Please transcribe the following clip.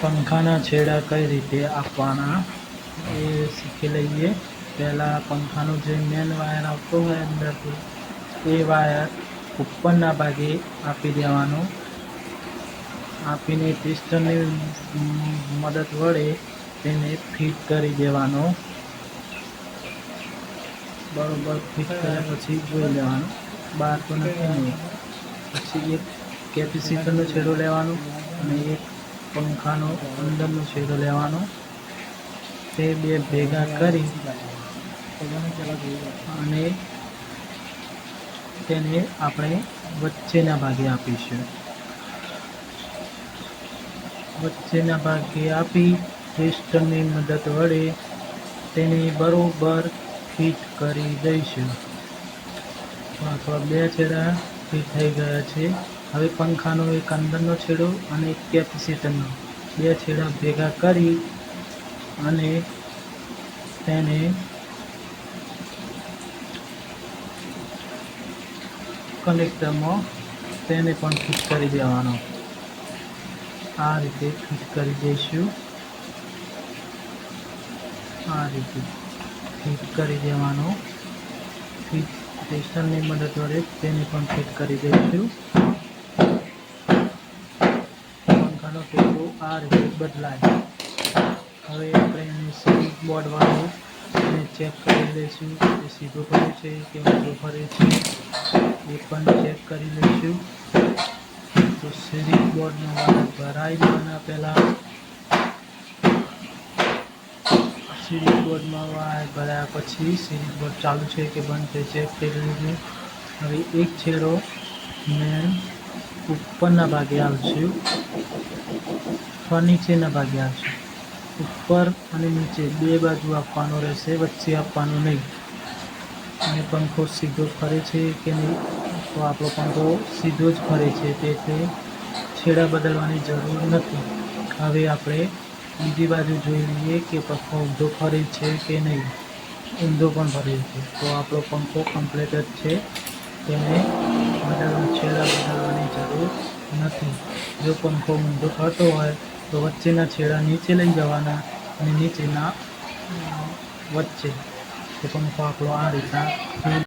પંખાના છેડા કઈ રીતે આપવાના એ શીખી લઈએ. પહેલાં પંખાનો જે મેન વાયર આવતો હોય અંદરથી, એ વાયર ઉપરના ભાગે આપી દેવાનો. આપીને પિસ્ટનની મદદ વડે તેને ફિટ કરી દેવાનો. બરોબર ફિટ કર્યા પછી જોઈ લેવાનું. બહાર તો નથી પછી એક કેપેસિટરનો છેડો લેવાનો અને એક પંખાનો અંદરનો છેડો લેવાનો. તે બે ભેગા કરી અને તેને આપણે વચ્ચેના ભાગે આપીશું. વચ્ચેના ભાગે આપી પિસ્ટનની મદદ વડે તેને બરોબર ફિટ કરી દઈશું. અથવા બે છેડા ફિટ થઈ ગયા છે. હવે પંખાનો એક અંદરનો છેડો અને એક કેપેસિટરનો બે છેડા ભેગા કરી અને તેને કનેક્ટરમાં તેને પણ ફિટ કરી દેવાનો. આ રીતે ફિટ કરી દઈશું. આ રીતે ફિટ કરી દેવાનો. ફિટ ટેસ્ટરની મદદ વડે તેને પણ ફિટ કરી દઈશું. પંખાનો ટેકો આ રીતે બદલાય. હવે આપણે એનું સ્વિચ બોર્ડવાળું એને ચેક કરી લઈશું. કે સીધો ફરે છે કે ઊંધો ફરે છે, એ પણ ચેક કરી લઈશું. તો સ્વિચ બોર્ડનો વાયર ભરાઈ લેવાના પહેલાં. સિરીઝ બોર્ડમાં વાયર ભરાયા પછી સિરીઝ બોર્ડ ચાલુ છે કે બંધ છે ચેક કરી લીધું હવે એક છેડો મેં ઉપરના ભાગે આવશે. અથવા નીચેના ભાગે આવશે. ઉપર અને નીચે બે બાજુ આપવાનો રહેશે, વચ્ચે આપવાનું નહીં. અને પંખો સીધો ફરે છે કે નહીં? તો આપણો પંખો સીધો જ ફરે છે તેથી છેડા બદલવાની જરૂર નથી. હવે આપણે બીજી બાજુ જોઈ લઈએ કે પંખો ઊંધો ફરે છે કે નહીં. ઊંધો પણ ફરે છે. તો આપણો પંખો કમ્પ્લીટ જ છે. તેને બદલવા, છેડા બદલવાની જરૂર નથી. જો પંખો ઊંધો ફરતો હોય તો વચ્ચેના છેડા નીચે લઈ જવાના અને નીચેના વચ્ચે. તો પંખો આપણો આ રીતના